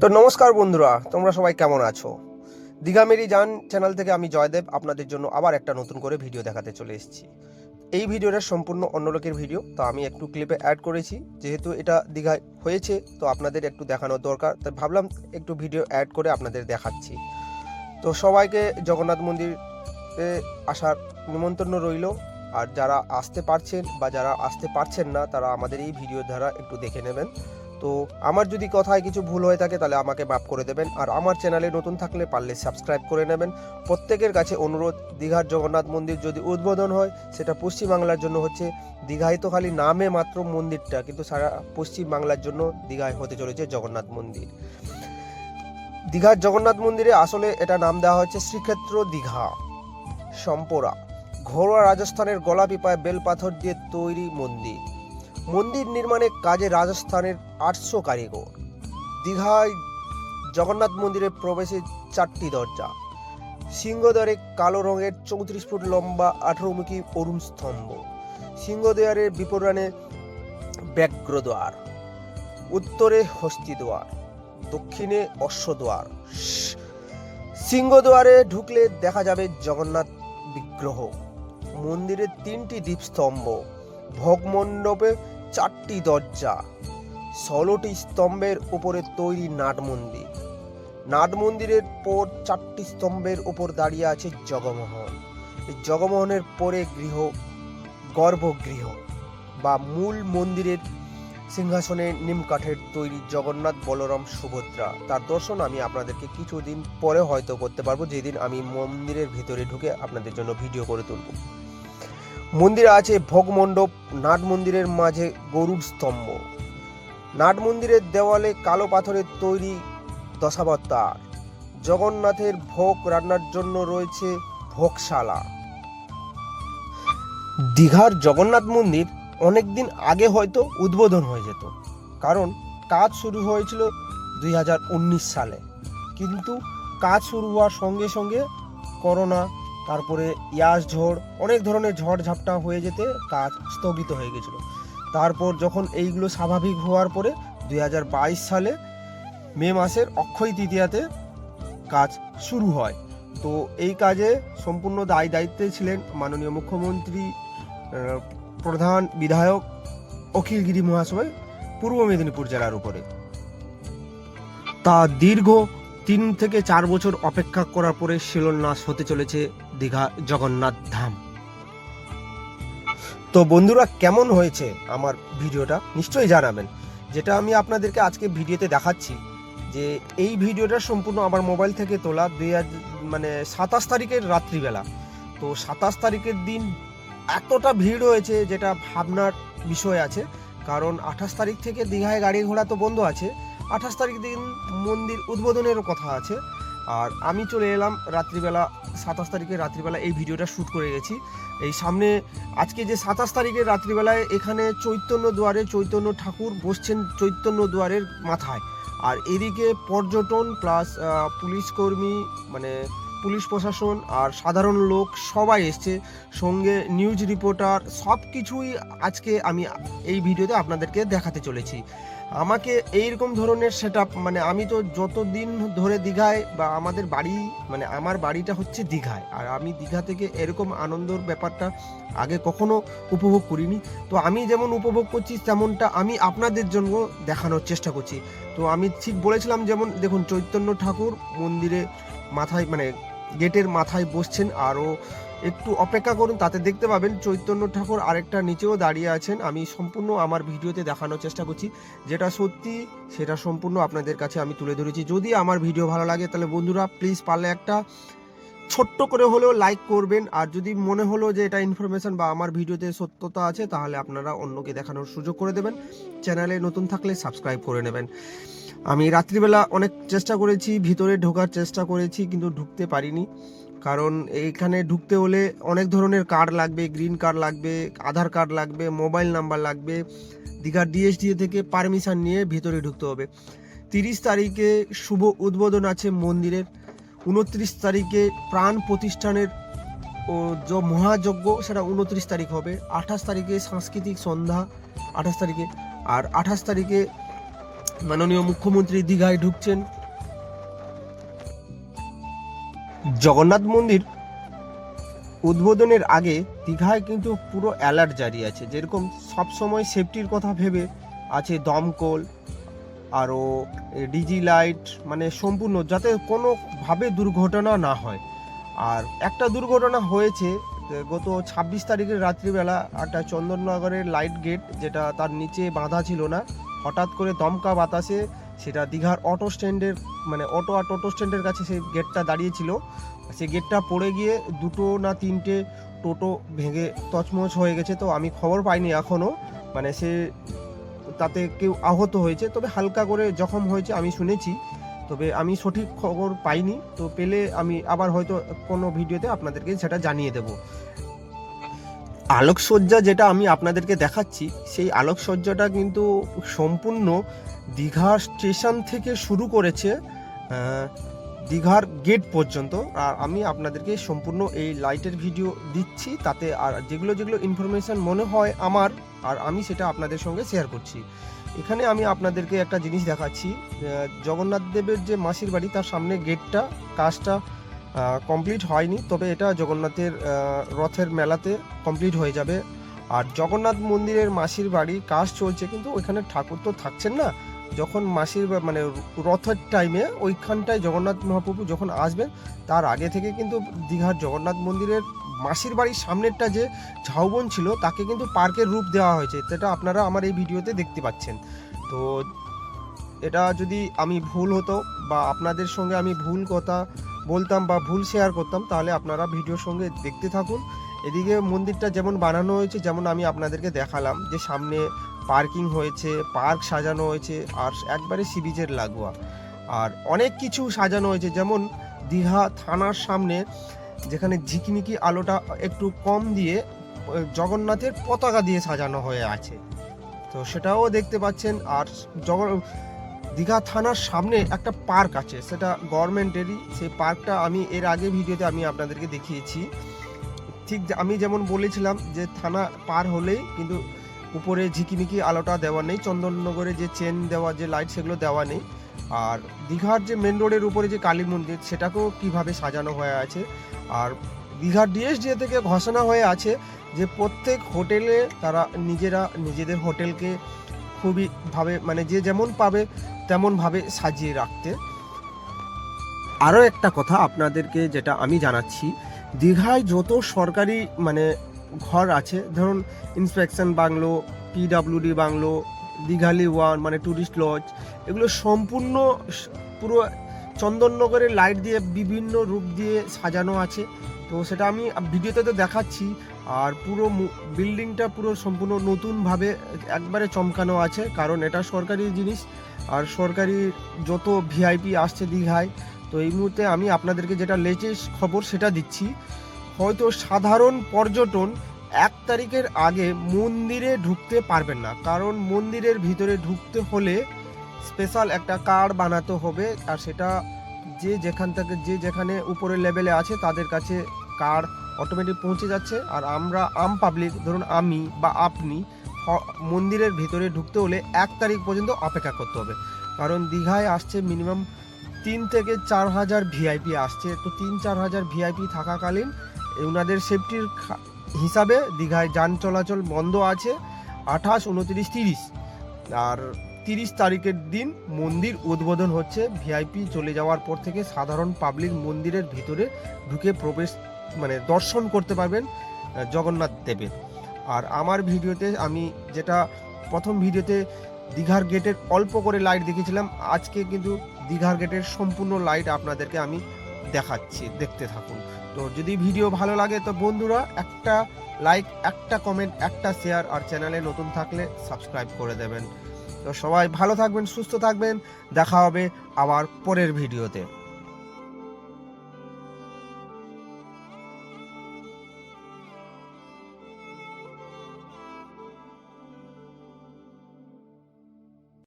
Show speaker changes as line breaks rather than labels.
তো নমস্কার বন্ধুরা, তোমরা সবাই কেমন আছো? দীঘা মেরি যান চ্যানেল থেকে আমি জয়দেব, আপনাদের জন্য আবার একটা নতুন করে ভিডিও দেখাতে চলে এসেছি। এই ভিডিওটা সম্পূর্ণ অন্য লোকের ভিডিও তো আমি একটু ক্লিপে অ্যাড করেছি। যেহেতু এটা দীঘায় হয়েছে, তো আপনাদের একটু দেখানোর দরকার, তাই ভাবলাম একটু ভিডিও অ্যাড করে আপনাদের দেখাচ্ছি। তো সবাইকে জগন্নাথ মন্দিরে আসার নিমন্ত্রণ রইল, আর যারা আসতে পারছেন বা যারা আসতে পারছেন না, তারা আমাদের এই ভিডিও দ্বারা একটু দেখে নেবেন। তো আমার যদি কথায় কিছু ভুল হয়ে থাকে তাহলে আমাকে মাফ করে দেবেন। আর আমার চ্যানেলে নতুন থাকলে পারলে সাবস্ক্রাইব করে নেবেন। প্রত্যেকের কাছে অনুরোধ, দীঘার জগন্নাথ মন্দির যদি উদ্বোধন হয়, সেটা পশ্চিমবাংলার জন্য হচ্ছে। দীঘায় তো খালি নামে মাত্র মন্দিরটা, কিন্তু সারা পশ্চিমবাংলার জন্য দীঘায় হতে চলেছে জগন্নাথ মন্দির। দীঘার জগন্নাথ মন্দিরে আসলে এটা নাম দেওয়া হচ্ছে শ্রীক্ষেত্র দীঘা। সম্পরা। ঘরোয়া রাজস্থানের গোলাপি গলাপিপায় বেলপাথর দিয়ে তৈরি মন্দির। মন্দির নির্মাণের কাজে রাজস্থানের আটশো কারিগর। দীঘায় জগন্নাথ মন্দিরে প্রবেশে চারটি দরজা। সিংহদ্বারে কালো রঙের চৌত্রিশ ফুট লম্বা আঠারোমুখী অরুণ স্তম্ভ। সিংহদ্বারের বিপরণে ব্যাঘ্রদ্বার উত্তরে হস্তিদ্বার দক্ষিণে অশ্বদ্বার সিংহদ্বারে ঢুকলে দেখা যাবে জগন্নাথ বিগ্রহ। মন্দিরের তিনটি দীপস্তম্ভ ভোগমণ্ডপে চারটি দরজা, ষোলোটি স্তম্ভের উপরে তৈরি নাট মন্দির। নাট মন্দিরের পর চারটি স্তম্ভের উপর দাঁড়িয়ে আছে জগমোহন। এই জগমোহনের পরে গৃহ, গর্ভগৃহ বা মূল মন্দিরের সিংহাসনে নিমকাঠের তৈরি জগন্নাথ বলরাম সুভদ্রা। তার দর্শন আমি আপনাদেরকে কিছুদিন পরে হয়তো করতে পারব। যেদিন আমি মন্দিরের ভিতরে ঢুকে আপনাদের জন্য ভিডিও করে তুলব। মন্দিরে আছে ভোগমণ্ডপ নাট মন্দিরের মাঝে গরুর স্তম্ভ। নাট মন্দিরের দেওয়ালে কালো পাথরের তৈরি দশাবতার। জগন্নাথের ভোগ রান্নার জন্য রয়েছে ভোগশালা। দীঘার জগন্নাথ মন্দির অনেকদিন আগে হয়তো উদ্বোধন হয়ে যেত, কারণ কাজ শুরু হয়েছিল দুই হাজার উনিশ সালে। কিন্তু কাজ শুরু হওয়ার সঙ্গে সঙ্গে করোনা তারপরে ইয়াস ঝড়, অনেক ধরনের ঝড় ঝাপটা হয়ে যেতে কাজ স্থগিত হয়ে গেছিল। তারপর যখন এইগুলো স্বাভাবিক হওয়ার পরে দুই হাজার বাইশ সালে মে মাসের অক্ষয় তৃতীয়াতে কাজ শুরু হয়। তো এই কাজে সম্পূর্ণ দায় দায়িত্বে ছিলেন মাননীয় মুখ্যমন্ত্রী প্রধান বিধায়ক অখিলগিরি মহাশয়, পূর্ব মেদিনীপুর জেলার উপরে। তা দীর্ঘ তিন থেকে চার বছর অপেক্ষা করার পরে শিলান্যাস হতে চলেছে দীঘা জগন্নাথ ধাম। তো বন্ধুরা, কেমন হয়েছে আমার ভিডিওটা নিশ্চয়ই জানাবেন। যেটা আমি আপনাদেরকে আজকে ভিডিওতে দেখাচ্ছি যে এই ভিডিওটা সম্পূর্ণ আমার মোবাইল থেকে তোলা দুই হাজার মানে সাতাশ তারিখের রাত্রিবেলা। তো সাতাশ তারিখের দিন এতটা ভিড় হয়েছে যেটা ভাবনার বিষয় আছে। কারণ আঠাশ তারিখ থেকে দীঘায় গাড়ি ঘোড়া তো বন্ধ আছে। আঠাশ তারিখ দিন মন্দির উদ্বোধনেরও কথা আছে। আর আমি চলে এলাম রাত্রিবেলা সাতাশ তারিখের রাত্রিবেলা এই ভিডিওটা শ্যুট করে গেছি। এই সামনে আজকে যে সাতাশ তারিখের রাত্রিবেলায় এখানে চৈতন্য দুয়ারে চৈতন্য ঠাকুর বসছেন চৈতন্য দুয়ারের মাথায়। আর এদিকে পর্যটন প্লাস পুলিশ কর্মী মানে পুলিশ প্রশাসন আর সাধারণ লোক সবাই এসছে। সঙ্গে নিউজ রিপোর্টার সব কিছুই আজকে আমি এই ভিডিওতে আপনাদেরকে দেখাতে চলেছি। আমাকে এইরকম ধরনের সেট মানে আমি তো যতদিন ধরে দীঘায় বা আমাদের বাড়ি মানে আমার বাড়িটা হচ্ছে দীঘায়, আর আমি দীঘা থেকে এরকম আনন্দর ব্যাপারটা আগে কখনো উপভোগ করিনি। তো আমি যেমন উপভোগ করছি, তেমনটা আমি আপনাদের জন্য দেখানোর চেষ্টা করছি। তো আমি ঠিক বলেছিলাম যেমন, দেখুন, চৈতন্য ঠাকুর মন্দিরে মাথায় মানে গেটের মাথায় বসছেন, আরও একটু অপেক্ষা করুন, তাতে দেখতে পাবেন চৈতন্য ঠাকুর আরেকটা নিচেও দাঁড়িয়ে আছেন। আমি সম্পূর্ণ আমার ভিডিওতে দেখানোর চেষ্টা করছি। যেটা সত্যি, সেটা সম্পূর্ণ আপনাদের কাছে আমি তুলে ধরেছি। যদি আমার ভিডিও ভালো লাগে, তাহলে বন্ধুরা প্লিজ পারলে একটা ছোট্ট করে হলেও লাইক করবেন। আর যদি মনে হলো যে এটা ইনফরমেশন বা আমার ভিডিওতে সত্যতা আছে, তাহলে আপনারা অন্যকে দেখানোর সুযোগ করে দেবেন। চ্যানেলে নতুন থাকলে সাবস্ক্রাইব করে নেবেন। আমি রাত্রিবেলা অনেক চেষ্টা করেছি, ভিতরে ঢোকার চেষ্টা করেছি, কিন্তু ঢুকতে পারিনি। কারণ এইখানে ঢুকতে হলে অনেক ধরনের কার্ড লাগবে গ্রিন কার্ড লাগবে, আধার কার্ড লাগবে মোবাইল নাম্বার লাগবে। দীঘার ডিএসডিএ থেকে পারমিশন নিয়ে ভিতরে ঢুকতে হবে। তিরিশ তারিখে শুভ উদ্বোধন আছে মন্দিরের উনত্রিশ তারিখে প্রাণ প্রতিষ্ঠানের ও যে মহাযজ্ঞ, সেটা উনত্রিশ তারিখ হবে। আঠাশ তারিখে সাংস্কৃতিক সন্ধ্যা, আঠাশ তারিখে। আর আঠাশ তারিখে মাননীয় মুখ্যমন্ত্রী দীঘায় ঢুকছেন। জগন্নাথ মন্দির উদ্বোধনের আগে দীঘায় কিন্তু পুরো অ্যালার্ট জারি আছে। যেরকম সবসময় সেফটির কথা ভেবে আছে দমকল আরও ডিজি লাইট মানে সম্পূর্ণ, যাতে কোনোভাবে দুর্ঘটনা না হয়। আর একটা দুর্ঘটনা হয়েছে গত ছাব্বিশ তারিখের রাত্রিবেলা একটা চন্দননগরের লাইট গেট যেটা তার নিচে বাঁধা ছিল না, হঠাৎ করে দমকা বাতাসে সেটা দীঘার অটো স্ট্যান্ডের মানে অটো আর টোটো স্ট্যান্ডের কাছে সেই গেটটা দাঁড়িয়েছিল। সেই গেটটা পড়ে গিয়ে দুটো না তিনটে টোটো ভেঙে তছমছ হয়ে গেছে। তো আমি খবর পাইনি এখনও মানে সে তাতে কেউ আহত হয়েছে। তবে হালকা করে জখম হয়েছে আমি শুনেছি। তবে আমি সঠিক খবর পাইনি। তো পেলে আমি আবার হয়তো কোনো ভিডিওতে আপনাদেরকে সেটা জানিয়ে দেব। আলোকসজ্জা যেটা আমি আপনাদেরকে দেখাচ্ছি, সেই আলোকসজ্জাটা কিন্তু সম্পূর্ণ দীঘা স্টেশন থেকে শুরু করেছে দীঘার গেট পর্যন্ত। আর আমি আপনাদেরকে সম্পূর্ণ এই লাইটের ভিডিও দিচ্ছি, তাতে আর যেগুলো যেগুলো ইনফরমেশন মনে হয় আমার, আর আমি সেটা আপনাদের সঙ্গে শেয়ার করছি। এখানে আমি আপনাদেরকে একটা জিনিস দেখাচ্ছি জগন্নাথ দেবের যে মাসির বাড়ি, তার সামনে গেটটা, কাজটা কমপ্লিট হয়নি। তবে এটা জগন্নাথের রথের মেলাতে কমপ্লিট হয়ে যাবে। আর জগন্নাথ মন্দিরের মাসির বাড়ি কাজ চলছে, কিন্তু ওইখানে ঠাকুর তো থাকছেন না। যখন মাসির মানে রথের টাইমে ওইখানটায় জগন্নাথ মহাপ্রভু যখন আসবেন, তার আগে থেকে কিন্তু দীঘার জগন্নাথ মন্দিরের মাসির বাড়ির সামনেরটা যে ঝাউবন ছিল, তাকে কিন্তু পার্কের রূপ দেওয়া হয়েছে। সেটা আপনারা আমার এই ভিডিওতে দেখতে পাচ্ছেন। তো এটা যদি আমি ভুল হতো বা আপনাদের সঙ্গে আমি ভুল কথা বলতাম বা ভুল শেয়ার করতাম, তাহলে আপনারা ভিডিওর সঙ্গে দেখতে থাকুন। এদিকে মন্দিরটা যেমন বানানো হয়েছে, যেমন আমি আপনাদেরকে দেখালাম, যে সামনে পার্কিং হয়েছে পার্ক সাজানো হয়েছে, আর একবারে সি বিচের লাগোয়া। আর অনেক কিছু সাজানো হয়েছে, যেমন দীঘা থানার সামনে, যেখানে ঝিকিমিকি আলোটা একটু কম দিয়ে জগন্নাথের পতাকা দিয়ে সাজানো হয়ে আছে। তো সেটাও দেখতে পাচ্ছেন, আর জগ দীঘা থানার সামনে একটা পার্ক আছে, সেটা গভর্নমেন্টেরই সেই পার্কটা আমি এর আগে ভিডিওতে আমি আপনাদেরকে দেখিয়েছি। ঠিক আমি যেমন বলেছিলাম যে থানা পার হলেই কিন্তু উপরে ঝিকিমিকি আলোটা দেওয়া নেই, চন্দননগরে যে চেন দেওয়া, যে লাইট সেগুলো দেওয়া নেই। আর দীঘার যে মেন রোডের উপরে যে কালী মন্দির, সেটাকেও কীভাবে সাজানো হয়ে আছে। আর দীঘার ডিএসডিএ থেকে ঘোষণা হয়ে আছে যে প্রত্যেক হোটেলে তারা নিজেরা নিজেদের হোটেলকে খুবই ভাবে মানে যে যেমন পাবে তেমনভাবে সাজিয়ে রাখতে। আরও একটা কথা আপনাদেরকে যেটা আমি জানাচ্ছি, দীঘায় যত সরকারি মানে ঘর আছে, ধরুন ইন্সপেকশন বাংলো পিডাব্লিউডি বাংলো, দীঘালি ওয়ান মানে ট্যুরিস্ট লজ, এগুলো সম্পূর্ণ পুরো চন্দননগরের লাইট দিয়ে বিভিন্ন রূপ দিয়ে সাজানো আছে। তো সেটা আমি ভিডিওতে তো দেখাচ্ছি আর পুরো বিল্ডিংটা পুরো সম্পূর্ণ নতুনভাবে একবারে চমকানো আছে, কারণ এটা সরকারি জিনিস আর সরকারি যত ভিআইপি আসছে দীঘায়, তো এই মুহূর্তে আমি আপনাদেরকে যেটা লেটেস্ট খবর সেটা দিচ্ছি। হয়তো সাধারণ পর্যটন এক তারিখের আগে মন্দিরে ঢুকতে পারবেন না, কারণ মন্দিরের ভিতরে ঢুকতে হলে স্পেশাল একটা কার্ড বানাতে হবে, আর সেটা যে যেখান থেকে যে যেখানে উপরের লেভেলে আছে তাদের কাছে কার্ড অটোমেটিক পৌঁছে যাচ্ছে। আর আমরা, আম পাবলিক ধরুন আমি বা আপনি মন্দিরের ভিতরে ঢুকতে হলে এক তারিখ পর্যন্ত অপেক্ষা করতে হবে। কারণ দীঘায় আসছে মিনিমাম তিন থেকে চার হাজার ভিআইপি আসছে। তো তিন, চার হাজার ভিআইপি থাকাকালীন ওনাদের সেফটির হিসাবে দীঘায় যান চলাচল বন্ধ আছে। আঠাশ, উনত্রিশ, তিরিশ। আর তিরিশ তারিখের দিন মন্দির উদ্বোধন হচ্ছে। ভিআইপি চলে যাওয়ার পর থেকে সাধারণ পাবলিক মন্দিরের ভিতরে ঢুকে প্রবেশ মানে দর্শন করতে পারবেন জগন্নাথ দেবের। আর আমার ভিডিওতে আমি যেটা প্রথম ভিডিওতে দীঘার গেটের অল্প করে লাইট দেখেছিলাম আজকে কিন্তু দীঘার গেটের সম্পূর্ণ লাইট আপনাদেরকে আমি দেখাচ্ছি, দেখতে থাকুন। তো যদি ভিডিও ভালো লাগে তো বন্ধুরা একটা লাইক একটা কমেন্ট একটা শেয়ার আর চ্যানেলে নতুন থাকলে সাবস্ক্রাইব করে দেবেন। তো সবাই ভালো থাকবেন, সুস্থ থাকবেন, দেখা হবে আবার পরের ভিডিওতে।